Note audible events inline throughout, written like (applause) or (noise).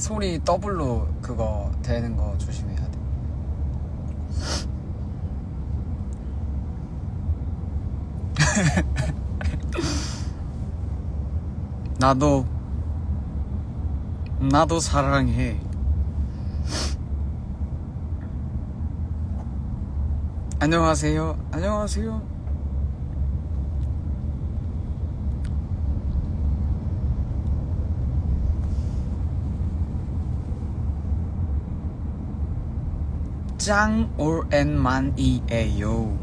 소리 더블로 그거 되는 거 조심해야 돼. (laughs) 나도 나도 사랑해. 안녕하세요. 안녕하세요. 짱 오랜만이에요.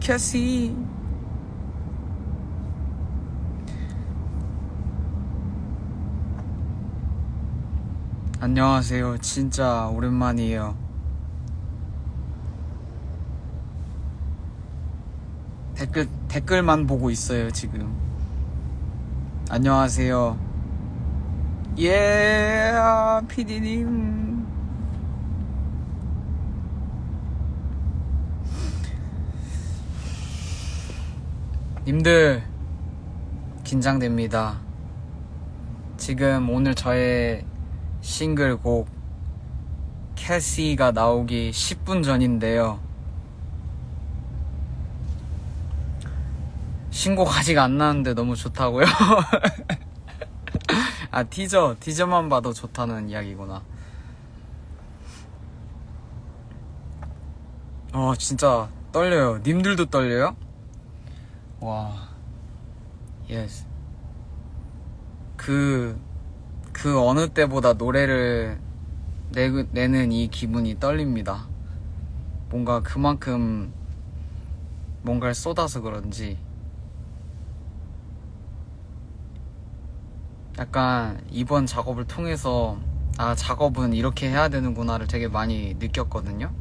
캐시. 안녕하세요. 진짜 오랜만이에요. 댓글 댓글만 보고 있어요 지금. 안녕하세요. 예, 피디님. 님들, 긴장됩니다. 지금 오늘 저의 싱글곡 캐시가 나오기 10분 전인데요. 신곡 아직 안 나왔는데 너무 좋다고요? (laughs) 아 티저 티저만 봐도 좋다는 이야기구나. 어 진짜 떨려요. 님들도 떨려요? 와, 예스. 그, 그 어느 때보다 노래를 내, 내는 이 기분이 떨립니다. 뭔가 그만큼 뭔가를 쏟아서 그런지 약간 이번 작업을 통해서 아 작업은 이렇게 해야 되는구나를 되게 많이 느꼈거든요.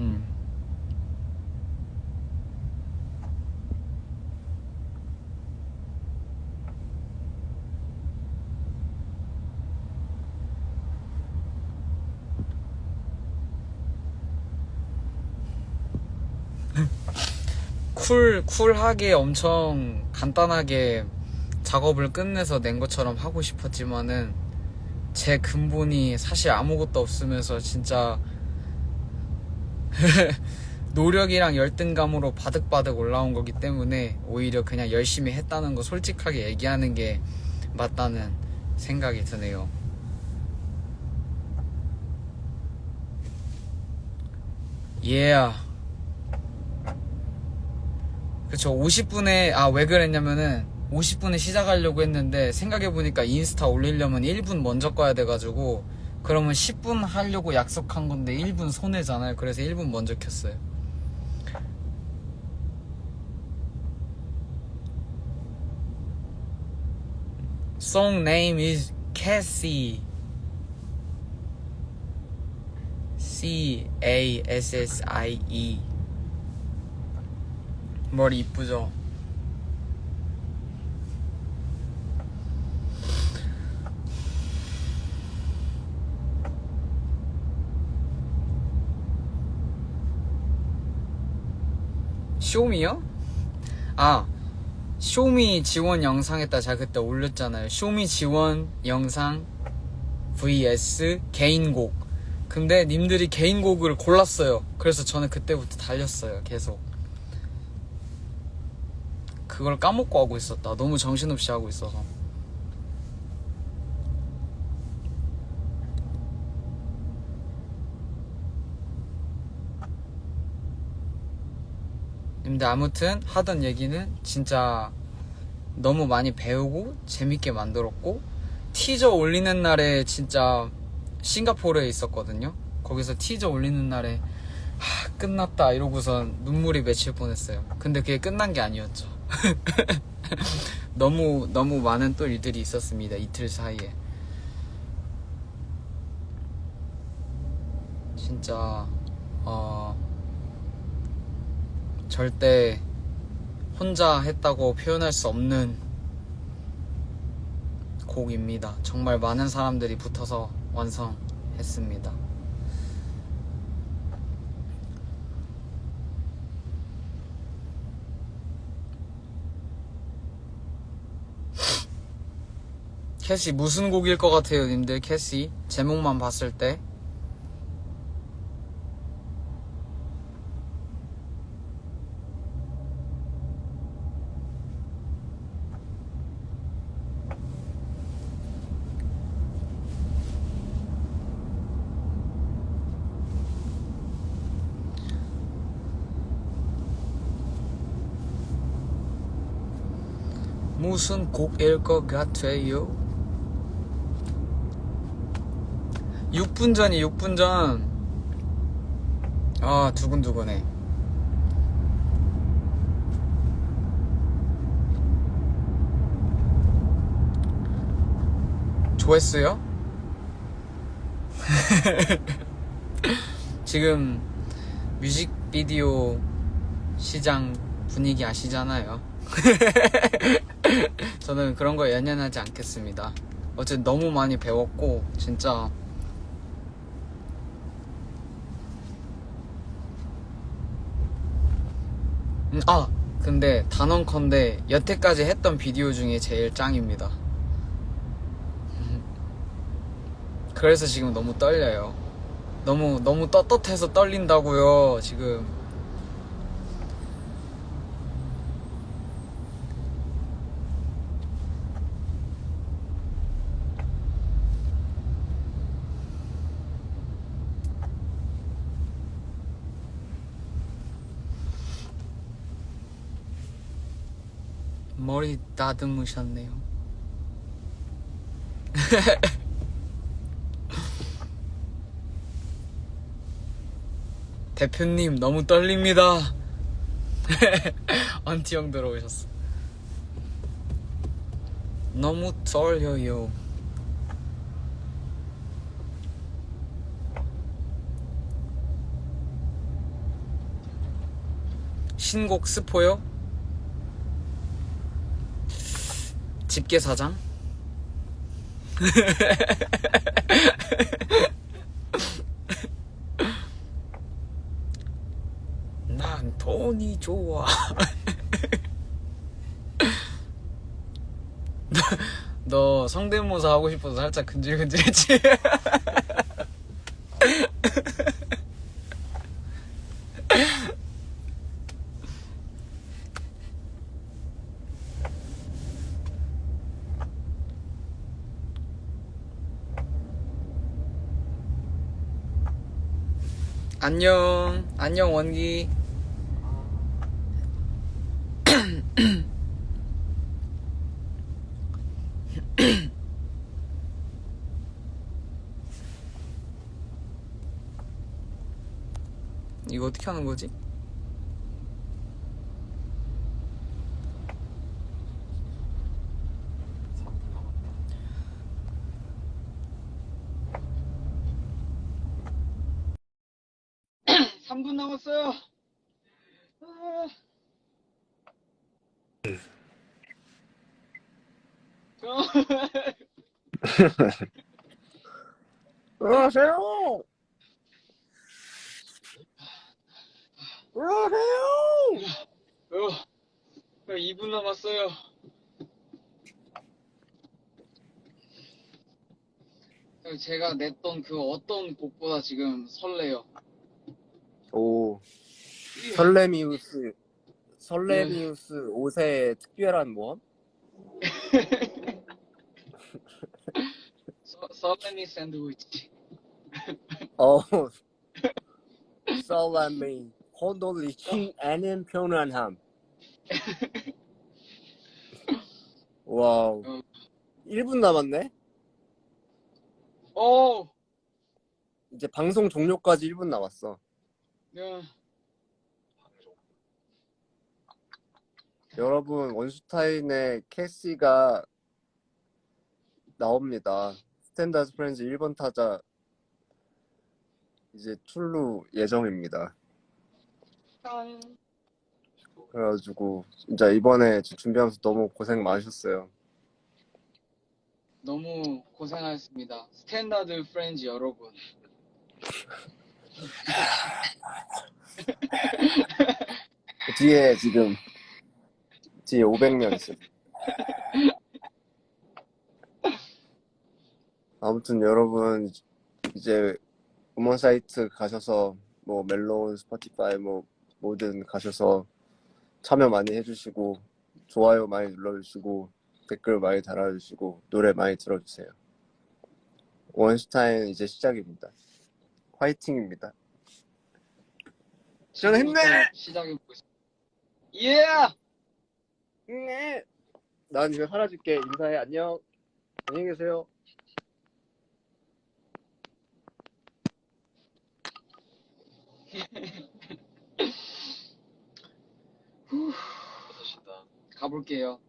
음. 쿨 쿨하게 엄청 간단하게 작업을 끝내서 낸 것처럼 하고 싶었지만은 제 근본이 사실 아무것도 없으면서 진짜 (laughs) 노력이랑 열등감으로 바득바득 올라온 거기 때문에 오히려 그냥 열심히 했다는 거 솔직하게 얘기하는 게 맞다는 생각이 드네요. 예. 그쵸 50분에 아 왜 그랬냐면은 50분에 시작하려고 했는데 생각해보니까 인스타 올리려면 1분 먼저 꺼야 돼가지고 그러면 10분 하려고 약속한 건데 1분 손해잖아요. 그래서 1분 먼저 켰어요. Song is Cassie. C A S S I E. 머리 이쁘죠? 쇼미요? 아, 쇼미 지원 영상에다 제가 그때 올렸잖아요. 쇼미 지원 영상 vs 개인곡. 근데 님들이 개인곡을 골랐어요. 그래서 저는 그때부터 달렸어요. 계속. 그걸 까먹고 하고 있었다. 너무 정신없이 하고 있어서. 근데 아무튼 하던 얘기는 진짜 너무 많이 배우고 재밌게 만들었고 티저 올리는 날에 진짜 싱가포르에 있었거든요. 거기서 티저 올리는 날에 하, 끝났다 이러고서 눈물이 맺힐 뻔했어요. 근데 그게 끝난 게 아니었죠. (laughs) 너무 너무 많은 또 일들이 있었습니다. 이틀 사이에. 진짜 어 절대 혼자 했다고 표현할 수 없는 곡입니다. 정말 많은 사람들이 붙어서 완성했습니다. 캐시 무슨 곡일 것 같아요, 님들? 캐시 제목만 봤을 때 무슨 곡일 것 같아요? 6분 전이 6분 전. 아, 두근두근해. 조회수요? (laughs) 지금 뮤직비디오 시장 분위기 아시잖아요. (laughs) 저는 그런 거 연연하지 않겠습니다. 어쨌든 너무 많이 배웠고, 진짜. 음, 아! 근데 단언컨대 여태까지 했던 비디오 중에 제일 짱입니다. 그래서 지금 너무 떨려요. 너무, 너무 떳떳해서 떨린다고요, 지금. 머리 다듬으셨네요. (laughs) 대표님 너무 떨립니다. (laughs) 안티 형 들어오셨어. 너무 떨려요. 신곡 스포요? 집게사장? (laughs) 난 돈이 좋아. 너, (laughs) 너 성대모사 하고 싶어서 살짝 근질근질했지? (laughs) 안녕, 안녕 원기. (coughs) 이거 어떻게 하는 거지? 아. (laughs) 어. 안녕하세요. 안녕하세요. 어, 2분 남았어요. 제가 냈던 그 어떤 곡보다 지금 설레요. 오, 설레미우스, 설레미우스 5세 특별한 모험? (laughs) 서- 설레미 샌드위치. (laughs) 어, 설레미, 혼돌리치, 애는 편안함. 와우. 어. 1분 남았네? 오! 이제 방송 종료까지 1분 남았어. 야, 여러분, 원슈타인의 캐시가 나옵니다. 스탠다드 프렌즈 1번 타자 이제 출루 예정입니다. 짠. 그래가지고 진짜 이번에 준비하면서 너무 고생 많으셨어요. 너무 고생하셨습니다. 스탠다드 프렌즈 여러분. (laughs) 뒤에 지금 뒤에 500명 있어요. 아무튼 여러분 이제 음원 사이트 가셔서 뭐 멜론, 스포티파이 뭐 뭐든 가셔서 참여 많이 해주시고 좋아요 많이 눌러주시고 댓글 많이 달아주시고 노래 많이 들어주세요. 원슈타인 이제 시작입니다. 화이팅입니다. 저는 힘내! 시작해 보겠습니다. 예! 네. 난 이거 사라질게. 인사해. 안녕. 안녕히 계세요. (laughs) 가볼게요.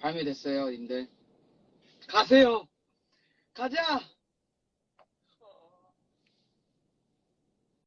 발매됐어요, 님들. 가세요! 가자!